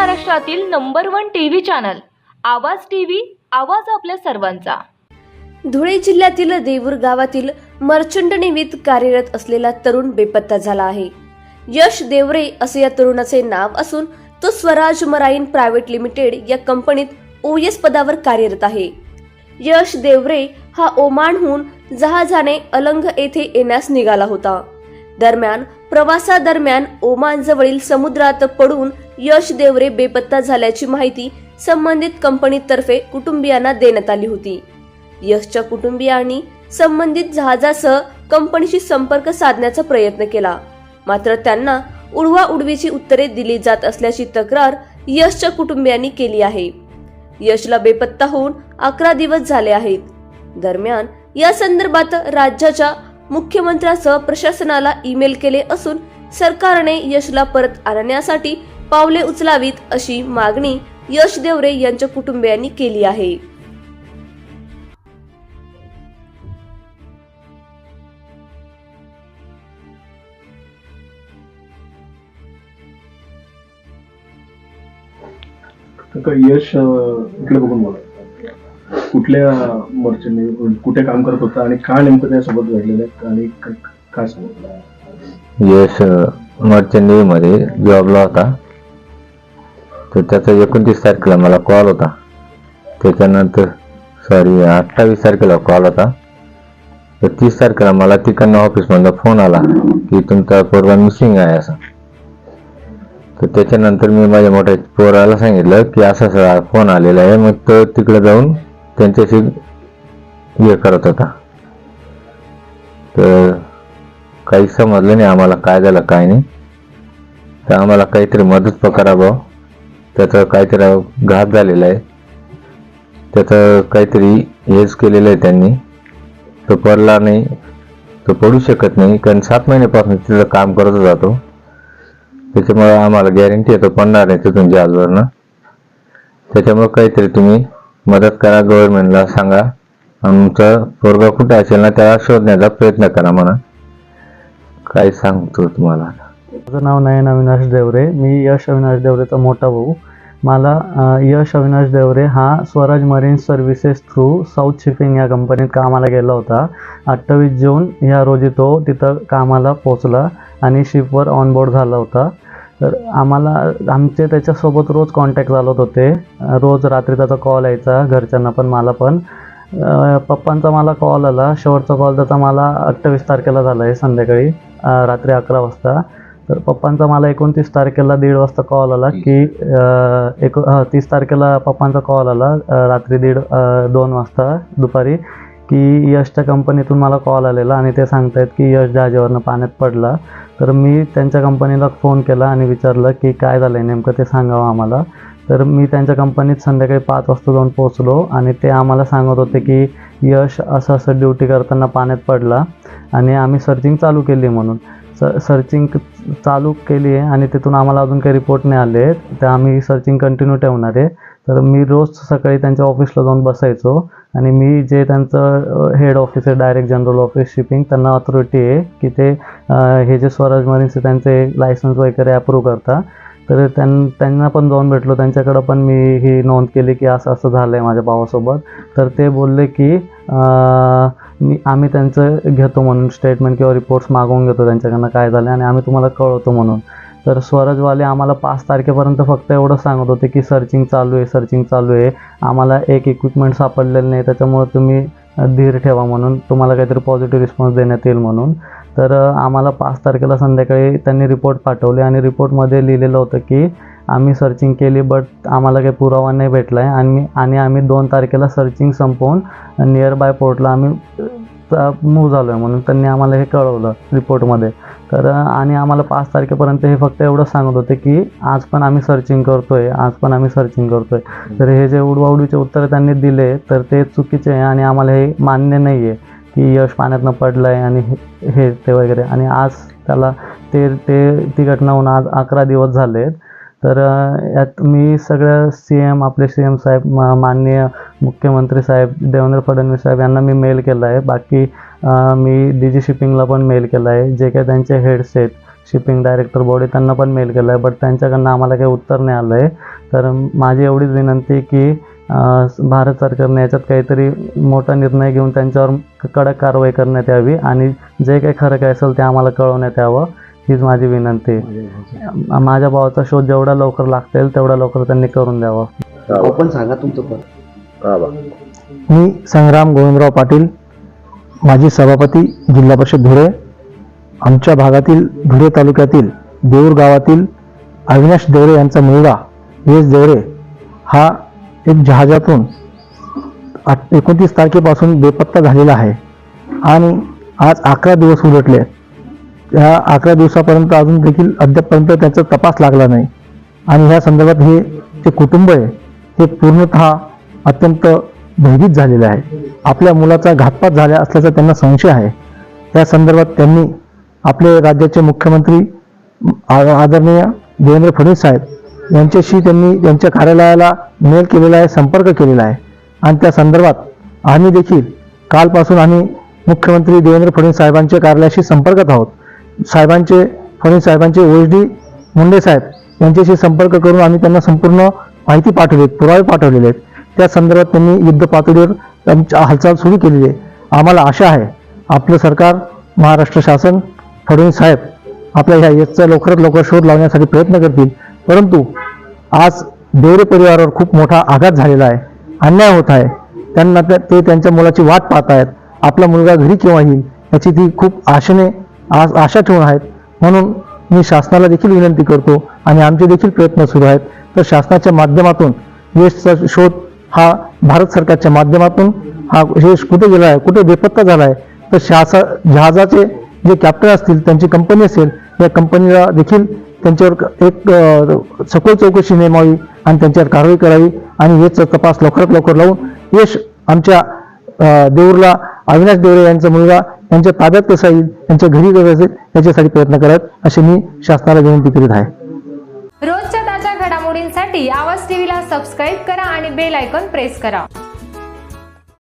महाराष्ट्रातील number one TV channel Awaaz TV Awaaz आपल्या सर्वांचा. धुळे जिल्ह्यातील देऊर गावातील मर्चंट निमित्त कार्यरत असलेला तरुण बेपत्ता झाला आहे. यश देवरे असे या तरुणाचे नाव असून तो स्वराज मराईन प्रायव्हेट लिमिटेड या कंपनीत ओएस पदावर कार्यरत आहे. यश देवरे हा ओमानहून जहाजाने अलंग येथे येण्यास निघाला होता. दरम्यान प्रवासादरम्यान ओमान जवळील समुद्रात पडून यश देवरे बेपत्ता झाल्याची माहिती संबंधित कंपनीतर्फे कुटुंबियांना देण्यात आली होती. यशच्या कुटुंबियांनी संबंधित जहाजासह कंपनीशी संपर्क साधण्याचा प्रयत्न केला. मात्र त्यांना उडवा उडवीची उत्तरे दिली जात असल्याची तक्रार यशच्या कुटुंबियांनी केली आहे. यशला बेपत्ता होऊन अकरा दिवस झाले आहेत. दरम्यान या संदर्भात राज्याच्या मुख्यमंत्र्यासह प्रशासनाला ईमेल केले असून सरकारने यशला परत आणण्यासाठी पावले उचलावीत अशी मागणी यश देवरे यांच्या कुटुंबियांनी केली आहे. यश इकडे बघून बोला. कुठल्या मर्चंटने कुठे काम करत होता आणि का नेमकं त्यासोबत घडलेलं आहे आणि क- काय सांगितलं यश मर्चंटमध्ये जॉबला होता. तर त्याचा एकोणतीस तारखेला मला कॉल होता. त्याच्यानंतर सॉरी अठ्ठावीस तारखेला कॉल होता. तर तीस तारखेला मला तिकडनं ऑफिसमधला फोन आला की तुमचा पोरगा मिसिंग आहे असं. तर त्याच्यानंतर मी माझ्या मोठ्या पोराला सांगितलं की असा असा फोन आलेला आहे. मग तो तिकडे जाऊन त्यांच्याशी हे करत होता. तर काही समजलं नाही आम्हाला काय झालं काय नाही. तर आम्हाला काहीतरी मदत करावं त्याचा काहीतरी घात झालेला आहे. त्याचं काहीतरी हेच केलेलं आहे त्यांनी. तो पडला नाही तो पडू शकत नाही कारण सात महिन्यापासून तिथं काम करत जातो त्याच्यामुळे आम्हाला गॅरंटी आहे तो पडणार नाही तिथून जहाजवरनं. त्याच्यामुळे काहीतरी तुम्ही मदत करा गव्हर्नमेंटला सांगा. आमचा पोरगा कुठे असेल ना त्याला शोधण्याचा प्रयत्न करा म्हणा. काय सांगतो तुम्हाला? माझं नाव नयन अविनाश देवरे. मी यश अविनाश देवरेचा मोठा भाऊ. मला यश अविनाश देवरे हा Swaraj marine services through south shipping या कंपनीत कामाला गेला होता. अठ्ठावीस जून ह्या रोजी तो तिथं कामाला पोचला आणि शिपवर ऑनबोर्ड झाला होता. तर आम्हाला आमचे त्याच्यासोबत रोज कॉन्टॅक्ट चालत होते. रोज रात्री त्याचा कॉल यायचा घरच्यांना पण मला पण. पप्पांचा मला कॉल आला शेवटचा कॉल त्याचा मला अठ्ठावीस तारखेला झाला आहे संध्याकाळी रात्री अकरा वाजता. तर पप्पांचा मला एकोणतीस तारखेला दीड वाजता कॉल आला की एक तीस तारखेला पप्पांचा कॉल आला रात्री दीड दोन वाजता दुपारी की यशच्या कंपनीतून मला कॉल आलेला आणि ते सांगतायत की यश जहाजेवरनं पाण्यात पडला. तर मी त्यांच्या कंपनीला फोन केला आणि विचारलं की काय झालं आहे नेमकं ते सांगावं आम्हाला. तर मी त्यांच्या कंपनीत संध्याकाळी पाच वाजता जाऊन पोहोचलो आणि ते आम्हाला सांगत होते की यश असं असं ड्युटी करताना पाण्यात पडला आणि आम्ही सर्चिंग चालू केली म्हणून. स सर्चिंग चालू केली आहे आणि तिथून आम्हाला अजून काही रिपोर्ट नाही आले तर आम्ही सर्चिंग कंटिन्यू ठेवणार आहे. तर मी रोज सकाळी त्यांच्या ऑफिसला जाऊन बसायचो आणि मी जे त्यांचं हेड ऑफिस आहे डायरेक्ट जनरल ऑफिस शिपिंग त्यांना ऑथॉरिटी आहे की ते हे जे स्वराज मरीनचे त्यांचे लायसन्स वगैरे अप्रूव्ह करता. तर त्यां त्यांना पण जाऊन भेटलो. त्यांच्याकडं पण मी ही नोंद केली की असं असं झालं आहे माझ्या भावासोबत. तर ते बोलले की मी आम्ही त्यांचं घेतो म्हणून स्टेटमेंट किंवा रिपोर्ट्स मागवून घेतो त्यांच्याकडनं काय झालं आणि आम्ही तुम्हाला कळवतो म्हणून. तर स्वराजवाले आम्हाला पाच तारखेपर्यंत फक्त एवढं सांगत होते की सर्चिंग चालू आहे सर्चिंग चालू आहे. आम्हाला एक इक्विपमेंट सापडलेलं नाही त्याच्यामुळे तुम्ही धीर ठेवा म्हणून तुम्हाला काहीतरी पॉझिटिव्ह रिस्पॉन्स देण्यात येईल म्हणून. तर आम्हाला पाच तारखेला संध्याकाळी त्यांनी रिपोर्ट पाठवले आणि रिपोर्टमध्ये लिहिलेलं होतं की आम्ही सर्चिंग केली बट आम्हाला काही पुरावा नाही भेटला आहे आणि आणि आम्ही दोन तारखेला सर्चिंग संपवून नियर बाय पोर्टला आम्ही मूव झालो आहे म्हणून त्यांनी आम्हाला हे कळवलं रिपोर्टमध्ये तर आणि आम्हाला पाच तारखेपर्यंत हे फक्त एवढं सांगत होते की आज पण आम्ही सर्चिंग करतो आहे आज पण आम्ही सर्चिंग करतो आहे तर हे जे उडवाउडीचे उत्तर त्यांनी दिले तर ते चुकीचे आहे आणि आम्हाला हे मान्य नाही आहे की यश पाण्यातनं पडलं आहे आणि हे- हे ते वगैरे. आणि आज त्याला ते ते ती घटना होऊन आज अकरा दिवस झाले आहेत तर यात मी सगळं सी एम आपले सी एम साहेब माननीय मुख्यमंत्री साहेब देवेंद्र फडणवीस साहेब यांना मी मेल केला आहे. बाकी मी डी जी शिपिंगला पण मेल केला आहे. जे काही त्यांचे हेड्स आहेत शिपिंग डायरेक्टर बॉडी त्यांना पण मेल केला आहे. बट त्यांच्याकडनं आम्हाला काही उत्तर नाही आलं आहे तर माझी एवढीच विनंती की भारत सरकारने याच्यात काहीतरी मोठा निर्णय घेऊन त्यांच्यावर कडक कारवाई करण्यात यावी. आणि जे काही खरं काय असेल ते आम्हाला कळवण्यात यावं. हीच माझी विनंती. आहे माझ्या भावाचा शोध जेवढा लवकर लागता येईल तेवढा लवकर त्यांनी करून द्यावा. आपण सांगा तुमचं पण. मी संग्राम गोविंदराव पाटील माजी सभापती जिल्हा परिषद धुळे आमच्या भागातील धुळे तालुक्यातील देऊर गावातील अविनाश देवरे यांचा मुलगा यश देवरे हा एक जहाजातून आठ एकोणतीस तारखेपासून बेपत्ता झालेला आहे. आणि आज अकरा दिवस उलटले. या अकरा दिवसापर्यंत अजून देखील अद्यापपर्यंत त्याचा तपास लागला नाही. आणि ह्या संदर्भात हे जे कुटुंब आहे हे पूर्णतः अत्यंत भयभीत झालेलं आहे. आपल्या मुलाचा घातपात झाला असल्याचा त्यांना संशय आहे. त्या संदर्भात त्यांनी आपले राज्याचे मुख्यमंत्री आदरणीय देवेंद्र फडणवीस साहेब यांच्याशी त्यांनी त्यांच्या कार्यालयाला मेल केलेला आहे संपर्क केलेला आहे. आणि त्या संदर्भात आम्ही देखील कालपासून आम्ही मुख्यमंत्री देवेंद्र फडणवीस साहेबांच्या कार्यालयाशी संपर्कात आहोत. साहेबांचे फडणवीस साहेबांचे ओ एस डी मुंडे साहेब यांच्याशी संपर्क करून आम्ही त्यांना संपूर्ण माहिती पाठवली आहेत पुरावे पाठवलेले आहेत. त्या संदर्भात त्यांनी युद्ध पातळीवर हालचाल सुरू केलेली आहे. आम्हाला आशा आहे आपलं सरकार महाराष्ट्र शासन फडणवीस साहेब आपल्या ह्या यशचा लवकरात लवकर शोध लावण्यासाठी प्रयत्न करतील. परंतु आज देवरे परिवारावर खूप मोठा आघात झालेला आहे अन्याय होत आहे. त्यांना त्या- ते त्यांच्या मुलाची वाट पाहत आहेत. आपला मुलगा घरी केव्हा येईल याची ती खूप आशेने आज आशा ठेवून आहेत. म्हणून मी शासनाला देखील विनंती करतो आणि आमचे देखील प्रयत्न सुरू आहेत. तर शासनाच्या माध्यमातून यशचा शोध हा भारत सरकारच्या माध्यमातून हा यश कुठे गेला आहे कुठे बेपत्ता झाला आहे तर शासा जहाजाचे जे कॅप्टन असतील त्यांची कंपनी असेल या कंपनीला देखील त्यांच्यावर एक सखोल चौकशी नेमावी आणि त्यांच्यावर कारवाई करावी आणि याचा तपास लवकरात लवकर लावून. यश आमच्या देऊरला अविनाश देवरे यांचा मुलगा त्यांच्या ताब्यात कसं येईल त्यांच्या घरी कसं असेल याच्यासाठी प्रयत्न करत अशी मी शासनाला विनंती करीत आहे. रोजच्या ताज्या घडामोडींसाठी आवाज टीव्हीला सबस्क्राईब करा आणि बेल आयकॉन प्रेस करा.